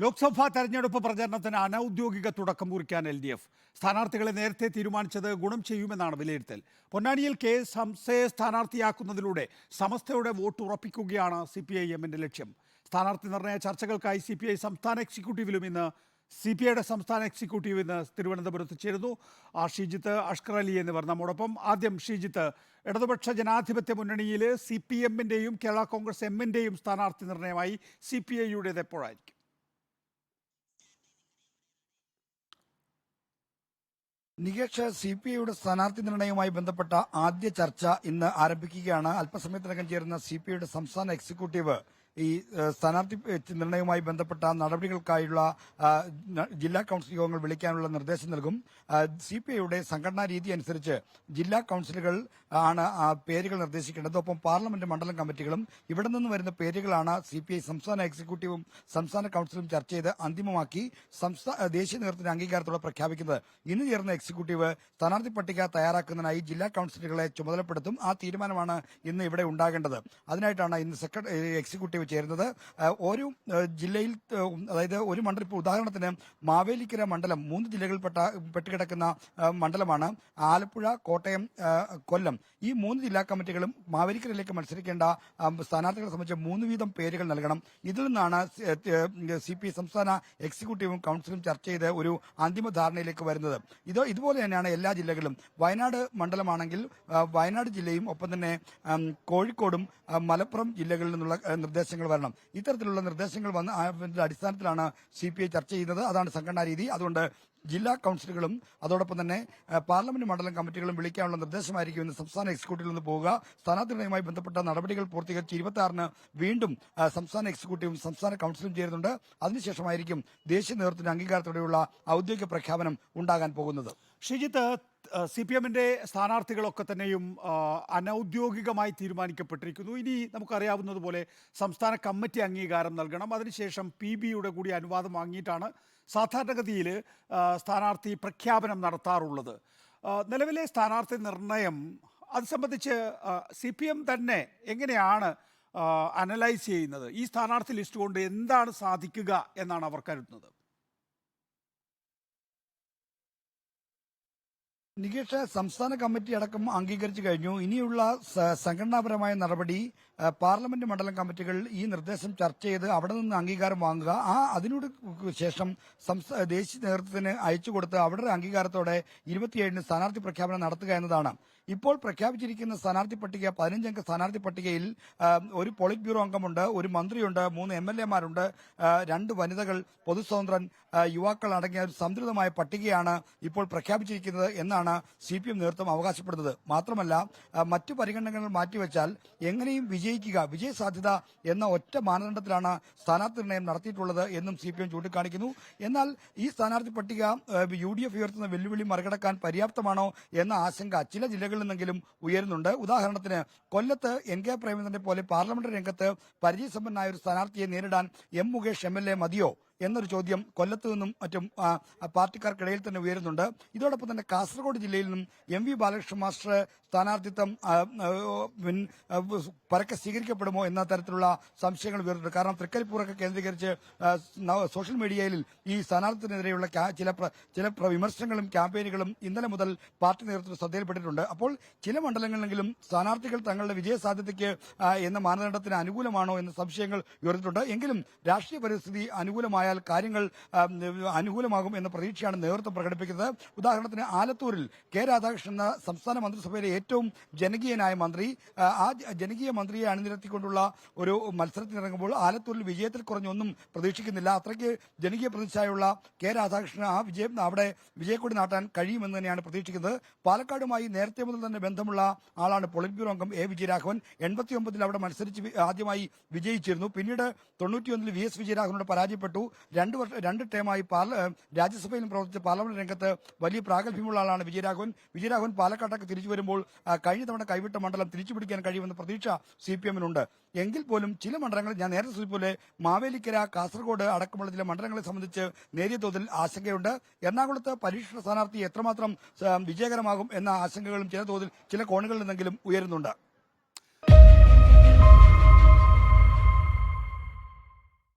ലോക്സഭാ തെരഞ്ഞെടുപ്പ് പ്രചരണത്തിന് അനൌദ്യോഗിക തുടക്കം കുറിക്കാൻ എൽ ഡി എഫ്. സ്ഥാനാർത്ഥികളെ നേരത്തെ തീരുമാനിച്ചത് ഗുണം ചെയ്യുമെന്നാണ് വിലയിരുത്തൽ. പൊന്നാനിയിൽ കെ സംസയെ സ്ഥാനാർത്ഥിയാക്കുന്നതിലൂടെ സമസ്തയുടെ വോട്ട് ഉറപ്പിക്കുകയാണ് സി പി ഐ എമ്മിന്റെ ലക്ഷ്യം. സ്ഥാനാർത്ഥി നിർണയ ചർച്ചകൾക്കായി സി പി ഐ സംസ്ഥാന എക്സിക്യൂട്ടീവിലും ഇന്ന് സി പി ഐയുടെ സംസ്ഥാന എക്സിക്യൂട്ടീവ് ഇന്ന് തിരുവനന്തപുരത്ത് ചേരുന്നു. ആ ഷീജിത്ത് അഷ്കർ അലി എന്നിവർ നമ്മോടൊപ്പം. ആദ്യം ഷീജിത്ത് ഇടതുപക്ഷ ജനാധിപത്യ മുന്നണിയിൽ സി പി എമ്മിന്റെയും കേരള കോൺഗ്രസ് എമ്മിന്റെയും സ്ഥാനാർത്ഥി നിർണയമായി സി പി ഐയുടേത് എപ്പോഴായിരിക്കും? നികേഷ് സി പി ഐയുടെ സ്ഥാനാർത്ഥി നിർണയവുമായി ബന്ധപ്പെട്ട ആദ്യ ചർച്ച ഇന്ന് ആരംഭിക്കുകയാണ്. അല്പസമയത്തിനകം ചേരുന്ന സി പി ഐയുടെ സംസ്ഥാന എക്സിക്യൂട്ടീവ് ഈ സ്ഥാനാർത്ഥി നിർണയവുമായി ബന്ധപ്പെട്ട നടപടികൾക്കായുള്ള ജില്ലാ കൌൺസിൽ യോഗങ്ങൾ വിളിക്കാനുള്ള നിർദ്ദേശം നൽകും. സി പി ഐയുടെ സംഘടനാ രീതി അനുസരിച്ച് ജില്ലാ കൌൺസിലുകൾ ആണ് പേരുകൾ നിർദ്ദേശിക്കേണ്ടത്. ഒപ്പം പാർലമെന്റ് മണ്ഡലം കമ്മിറ്റികളും ഇവിടെ നിന്ന് വരുന്ന പേരുകളാണ് സി പി ഐ സംസ്ഥാന എക്സിക്യൂട്ടീവും സംസ്ഥാന കൌൺസിലും ചർച്ച ചെയ്ത് അന്തിമമാക്കി ദേശീയ നേതൃത്വത്തിന്റെ അംഗീകാരത്തോടെ പ്രഖ്യാപിക്കുന്നത്. ഇന്ന് ചേർന്ന എക്സിക്യൂട്ടീവ് സ്ഥാനാർത്ഥി പട്ടിക തയ്യാറാക്കുന്നതിനായി ജില്ലാ കൌൺസിലുകളെ ചുമതലപ്പെടുത്തും. ആ തീരുമാനമാണ് ഇന്ന് ഇവിടെ ഉണ്ടാകേണ്ടത്. അതിനായിട്ടാണ് ഇന്ന് സെക്രട്ടറി എക്സിക്യൂട്ടീവ് ചേരുന്നത്. ഒരു ജില്ലയിൽ അതായത് ഒരു മണ്ഡലം ഇപ്പോൾ ഉദാഹരണത്തിന് മാവേലിക്കര മണ്ഡലം മൂന്ന് ജില്ലകളിൽപ്പെട്ട പെട്ടുകിടക്കുന്ന മണ്ഡലമാണ് ആലപ്പുഴ കോട്ടയം കൊല്ലം. ഈ മൂന്ന് ജില്ലാ കമ്മിറ്റികളും മാവേലിക്കരയിലേക്ക് മത്സരിക്കേണ്ട സ്ഥാനാർത്ഥികളെ സംബന്ധിച്ച് മൂന്ന് വീതം പേരുകൾ നൽകണം. ഇതിൽ നിന്നാണ് സി പി സംസ്ഥാന എക്സിക്യൂട്ടീവും കൌൺസിലും ചർച്ച ചെയ്ത് ഒരു അന്തിമ ധാരണയിലേക്ക് വരുന്നത്. ഇത് ഇതുപോലെ തന്നെയാണ് എല്ലാ ജില്ലകളിലും. വയനാട് മണ്ഡലമാണെങ്കിൽ വയനാട് ജില്ലയും ഒപ്പം തന്നെ കോഴിക്കോടും മലപ്പുറം ജില്ലകളിൽ നിന്നുള്ള ആ, നിർദ്ദേശങ്ങൾ വരണം. ഇത്തരത്തിലുള്ള നിർദ്ദേശങ്ങൾ വന്ന് അതിന്റെ അടിസ്ഥാനത്തിലാണ് സി പി ഐ ചർച്ച ചെയ്യുന്നത്. അതാണ് സംഘടനാ രീതി. അതുകൊണ്ട് ജില്ലാ കൌൺസിലുകളും അതോടൊപ്പം തന്നെ പാർലമെന്റ് മണ്ഡലം കമ്മിറ്റികളും വിളിക്കാനുള്ള നിർദ്ദേശമായിരിക്കും ഇന്ന് സംസ്ഥാന എക്സിക്യൂട്ടീവിൽ നിന്ന് പോവുക. സ്ഥാനാർത്ഥികളുമായി ബന്ധപ്പെട്ട നടപടികൾ പൂർത്തീകരിച്ച് ഇരുപത്തിയാറിന് വീണ്ടും സംസ്ഥാന എക്സിക്യൂട്ടീവും സംസ്ഥാന കൌൺസിലും ചേരുന്നുണ്ട്. അതിനുശേഷമായിരിക്കും ദേശീയ നേതൃത്വത്തിന്റെ അംഗീകാരത്തോടെയുള്ള ഔദ്യോഗിക പ്രഖ്യാപനം ഉണ്ടാകാൻ പോകുന്നത്. സി പി എമ്മിന്റെ സ്ഥാനാർത്ഥികളൊക്കെ തന്നെയും അനൌദ്യോഗികമായി തീരുമാനിക്കപ്പെട്ടിരിക്കുന്നു. ഇനി നമുക്കറിയാവുന്നതുപോലെ സംസ്ഥാന കമ്മിറ്റി അംഗീകാരം നൽകണം. അതിനുശേഷം പി ബിയുടെ കൂടി അനുവാദം വാങ്ങിയിട്ടാണ് സാധാരണഗതിയിൽ സ്ഥാനാർത്ഥി പ്രഖ്യാപനം നടത്താറുള്ളത്. നിലവിലെ സ്ഥാനാർത്ഥി നിർണയം അത് സംബന്ധിച്ച് സി പി എം തന്നെ എങ്ങനെയാണ് അനലൈസ് ചെയ്യുന്നത്? ഈ സ്ഥാനാർത്ഥി ലിസ്റ്റ് കൊണ്ട് എന്താണ് സാധിക്കുക എന്നാണ് അവർ കരുതുന്നത്. നികേഷ് സംസ്ഥാന കമ്മിറ്റി അടക്കം അംഗീകരിച്ചു കഴിഞ്ഞു. ഇനിയുള്ള സംഘടനാപരമായ നടപടി പാർലമെന്റ് മണ്ഡലം കമ്മിറ്റികൾ ഈ നിർദ്ദേശം ചർച്ച ചെയ്ത് അവിടെ നിന്ന് അംഗീകാരം വാങ്ങുക. ആ അതിനോട് ശേഷം ദേശീയ നേതൃത്വത്തിന് അയച്ചു കൊടുത്ത് അവരുടെ അംഗീകാരത്തോടെ ഇരുപത്തിയേഴിന് സ്ഥാനാർത്ഥി പ്രഖ്യാപനം നടത്തുക എന്നതാണ്. ഇപ്പോൾ പ്രഖ്യാപിച്ചിരിക്കുന്ന സ്ഥാനാർത്ഥി പട്ടിക പതിനഞ്ചംഗ സ്ഥാനാർത്ഥി പട്ടികയിൽ ഒരു പോളിറ്റ് ബ്യൂറോ അംഗമുണ്ട് ഒരു മന്ത്രിയുണ്ട് മൂന്ന് എം എൽ എമാരുണ്ട് രണ്ട് വനിതകൾ പൊതുസ്വതന്ത്രൻ യുവാക്കൾ അടങ്ങിയ ഒരു സംതൃതമായ പട്ടികയാണ് ഇപ്പോൾ പ്രഖ്യാപിച്ചിരിക്കുന്നത് എന്നാണ് സി പി എം നേതൃത്വം അവകാശപ്പെടുന്നത്. മാത്രമല്ല മറ്റു പരിഗണനകൾ മാറ്റിവെച്ചാൽ എങ്ങനെയും വിജയിക്കുക വിജയ സാധ്യത എന്ന ഒറ്റ മാനദണ്ഡത്തിലാണ് സ്ഥാനാർത്ഥി നിർണയം നടത്തിയിട്ടുള്ളത് എന്നും സി പി എം ചൂണ്ടിക്കാണിക്കുന്നു. എന്നാൽ ഈ സ്ഥാനാർത്ഥി പട്ടിക യു ഡി എഫ് ഉയർത്തുന്ന വെല്ലുവിളി മറികടക്കാൻ പര്യാപ്തമാണോ എന്ന ആശങ്ക ചില ജില്ലകളിൽ നിന്നെങ്കിലും ഉയരുന്നുണ്ട്. ഉദാഹരണത്തിന് കൊല്ലത്ത് എൻ കെ പ്രേമചന്ദ്രനെ പോലെ പാർലമെന്റ് രംഗത്ത് പരിചയസമ്പന്നനായ ഒരു സ്ഥാനാർത്ഥിയെ നേരിടാൻ M Mukesh M L A മതിയോ? എന്നൊരു ചോദ്യം കൊല്ലത്ത് നിന്നും മറ്റും പാർട്ടിക്കാർക്കിടയിൽ തന്നെ ഉയരുന്നുണ്ട്. ഇതോടൊപ്പം തന്നെ കാസർഗോഡ് ജില്ലയിൽ നിന്നും എം വി ബാലകൃഷ്ണ മാസ്റ്റർ സ്ഥാനാർത്ഥിത്വം പരക്കെ സ്വീകരിക്കപ്പെടുമോ എന്ന തരത്തിലുള്ള സംശയങ്ങൾ ഉയർന്നിട്ടുണ്ട് കാരണം തൃക്കരിപ്പൂറൊക്കെ കേന്ദ്രീകരിച്ച് സോഷ്യൽ മീഡിയയിൽ ഈ സ്ഥാനാർത്ഥിനെതിരെയുള്ള ചില ചില വിമർശനങ്ങളും ക്യാമ്പയിനുകളും ഇന്നലെ മുതൽ പാർട്ടി നേതൃത്വം ശ്രദ്ധയിൽപ്പെട്ടിട്ടുണ്ട്. അപ്പോൾ ചില മണ്ഡലങ്ങളിലെങ്കിലും സ്ഥാനാർത്ഥികൾ തങ്ങളുടെ വിജയ സാധ്യതയ്ക്ക് എന്ന മാനദണ്ഡത്തിന് അനുകൂലമാണോ എന്ന സംശയങ്ങൾ ഉയർന്നിട്ടുണ്ട്. എങ്കിലും രാഷ്ട്രീയ പരിസ്ഥിതി അനുകൂലമായാൽ കാര്യങ്ങൾ അനുകൂലമാകും എന്ന പ്രതീക്ഷയാണ് നേതൃത്വം പ്രകടിപ്പിക്കുന്നത്. ഉദാഹരണത്തിന് ആലത്തൂരിൽ കെ രാധാകൃഷ്ണൻ സംസ്ഥാന മന്ത്രിസഭയിലെ ഏറ്റവും ജനകീയനായ മന്ത്രി ആ ജനകീയ മന്ത്രിയെ അണിനിരത്തിക്കൊണ്ടുള്ള ഒരു മത്സരത്തിനിറങ്ങുമ്പോൾ ആലത്തൂരിൽ വിജയത്തിൽ കുറഞ്ഞൊന്നും പ്രതീക്ഷിക്കുന്നില്ല. അത്രയ്ക്ക് ജനകീയ പ്രതിച്ഛായുള്ള കെ രാധാകൃഷ്ണൻ ആ വിജയം അവിടെ വിജയക്കൊടി നാട്ടാൻ കഴിയുമെന്ന് തന്നെയാണ് പ്രതീക്ഷിക്കുന്നത്. പാലക്കാടുമായി നേരത്തെ മുതൽ തന്നെ ബന്ധമുള്ള ആളാണ് പൊളിറ്റ് ബ്യൂറോ അംഗം എ വിജയരാഘവൻ. എൺപത്തിയൊമ്പതിൽ അവിടെ മത്സരിച്ച് ആദ്യമായി വിജയിച്ചിരുന്നു. പിന്നീട് തൊണ്ണൂറ്റിയൊന്നിൽ വി എസ് വിജയരാഘവനോട് പരാജയപ്പെട്ടു. രണ്ട് വർഷം രണ്ട് ടേമായി രാജ്യസഭയിലും പ്രവർത്തിച്ച പാർലമെന്റ് രംഗത്ത് വലിയ പ്രാഗൽഭ്യമുള്ള ആളാണ് വിജയരാഘവൻ. വിജയരാഘവൻ പാലക്കാട്ടേക്ക് തിരിച്ചു വരുമ്പോൾ കഴിഞ്ഞ തവണ കൈവിട്ട മണ്ഡലം തിരിച്ചു പിടിക്കാൻ കഴിയുമെന്ന പ്രതീക്ഷ സി പി എമ്മിനുണ്ട് എങ്കിൽ പോലും ചില മണ്ഡലങ്ങൾ ഞാൻ നേരത്തെ സൂചിപ്പോലെ പോലെ മാവേലിക്കര കാസർഗോഡ് അടക്കമുള്ള ചില മണ്ഡലങ്ങളെ സംബന്ധിച്ച് നേരിയ തോതിൽ ആശങ്കയുണ്ട്. എറണാകുളത്ത് പരീക്ഷണ സ്ഥാനാർത്ഥി എത്രമാത്രം വിജയകരമാകും എന്ന ആശങ്കകളും ചില തോതിൽ ചില കോണുകളിൽ നിന്നെങ്കിലും ഉയരുന്നുണ്ട്.